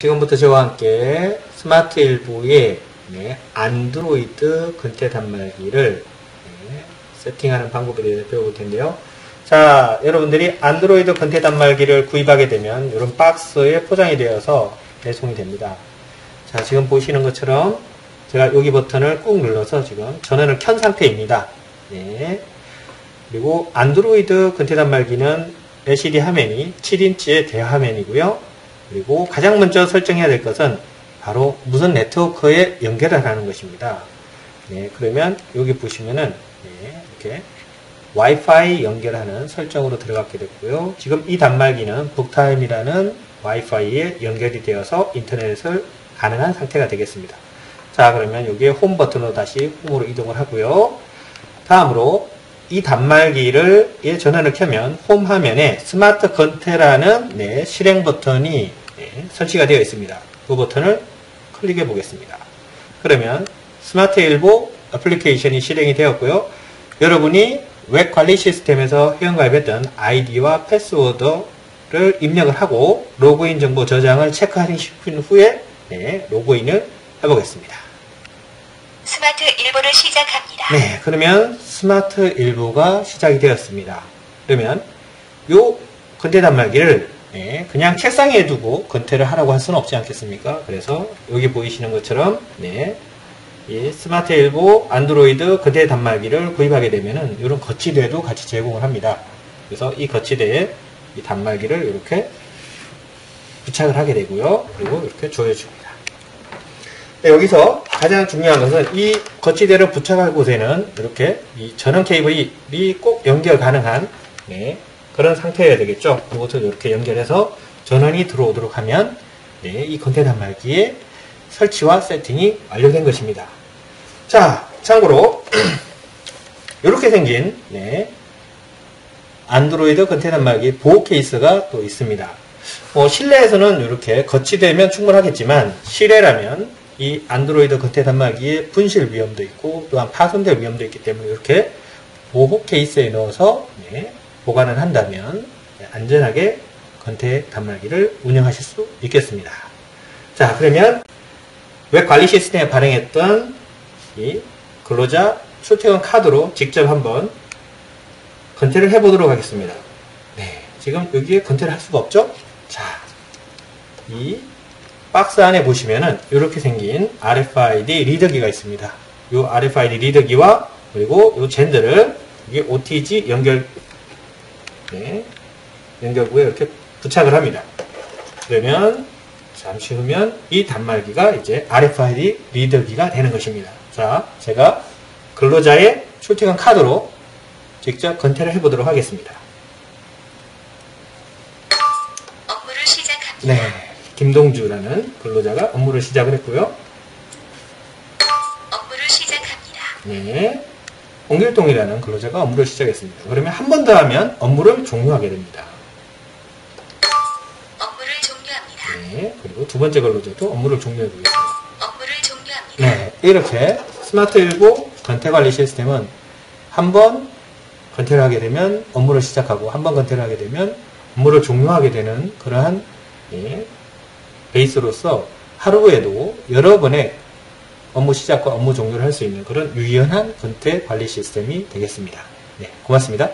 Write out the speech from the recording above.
지금부터 저와 함께 스마트 일부의 네, 안드로이드 근태 단말기를 네, 세팅하는 방법에 대해서 배워볼 텐데요. 자, 여러분들이 안드로이드 근태 단말기를 구입하게 되면 이런 박스에 포장이 되어서 배송이 됩니다. 자, 지금 보시는 것처럼 제가 여기 버튼을 꾹 눌러서 지금 전원을 켠 상태입니다. 네. 그리고 안드로이드 근태 단말기는 LCD 화면이 7인치의 대화면이고요. 그리고 가장 먼저 설정해야 될 것은 바로 무선 네트워크에 연결을 하는 것입니다. 네, 그러면 여기 보시면은 네, 이렇게 와이파이 연결하는 설정으로 들어가게 됐고요. 지금 이 단말기는 북타임이라는 와이파이에 연결이 되어서 인터넷을 가능한 상태가 되겠습니다. 자, 그러면 여기에 홈 버튼으로 다시 홈으로 이동을 하고요. 다음으로 이 단말기를 예, 전원을 켜면 홈 화면에 스마트 컨테라는 네, 실행 버튼이 네, 설치가 되어 있습니다. 그 버튼을 클릭해 보겠습니다. 그러면 스마트 일보 애플리케이션이 실행이 되었고요. 여러분이 웹 관리 시스템에서 회원가입했던 아이디와 패스워드를 입력을 하고 로그인 정보 저장을 체크하신 후에 네, 로그인을 해보겠습니다. 스마트 일보를 시작합니다. 네, 그러면 스마트 일보가 시작이 되었습니다. 그러면 요 건대 단말기를 네, 그냥 책상에 두고 건태를 하라고 할 수는 없지 않겠습니까? 그래서 여기 보이시는 것처럼 네, 이 스마트 일보 안드로이드 건태 단말기를 구입하게 되면은 이런 거치대도 같이 제공을 합니다. 그래서 이 거치대에 이 단말기를 이렇게 부착을 하게 되고요. 그리고 이렇게 조여줍니다. 네, 여기서 가장 중요한 것은 이 거치대를 부착할 곳에는 이렇게 이 전원 케이블이 꼭 연결 가능한 네, 그런 상태여야 되겠죠. 이것을 이렇게 연결해서 전원이 들어오도록 하면 네, 이 컨테 단말기의 설치와 세팅이 완료된 것입니다. 자, 참고로 이렇게 생긴 네, 안드로이드 컨테 단말기 보호 케이스가 또 있습니다. 뭐 실내에서는 이렇게 거치되면 충분하겠지만 실외라면 이 안드로이드 겉에 단말기에 분실 위험도 있고 또한 파손될 위험도 있기 때문에 이렇게 보호 케이스에 넣어서 네, 보관을 한다면 안전하게 건태 단말기를 운영하실 수 있겠습니다. 자 그러면 웹 관리 시스템에 발행했던 이 근로자 출퇴근 카드로 직접 한번 건태를 해보도록 하겠습니다. 네, 지금 여기에 건태를 할 수가 없죠? 자, 이 박스 안에 보시면은 이렇게 생긴 RFID 리더기가 있습니다. 이 RFID 리더기와 그리고 이 젠더를 이게 OTG 연결 네, 연결부에 이렇게 부착을 합니다. 그러면 잠시 후면 이 단말기가 이제 RFID 리더기가 되는 것입니다. 자, 제가 근로자의 출퇴근 카드로 직접 건태를 해보도록 하겠습니다. 업무를 시작합니다. 네, 김동주라는 근로자가 업무를 시작을 했고요. 업무를 시작합니다. 네, 홍길동이라는 근로자가 업무를 시작했습니다. 그러면 한 번 더 하면 업무를 종료하게 됩니다. 업무를 종료합니다. 네, 그리고 두 번째 근로자도 업무를 종료해 보겠습니다. 업무를 종료합니다. 네, 이렇게 스마트 19 건태 관리 시스템은 한 번 건태를 하게 되면 업무를 시작하고 한 번 건태를 하게 되면 업무를 종료하게 되는 그러한 예, 베이스로서 하루에도 여러 번의 업무 시작과 업무 종료를 할 수 있는 그런 유연한 건태 관리 시스템이 되겠습니다. 네, 고맙습니다.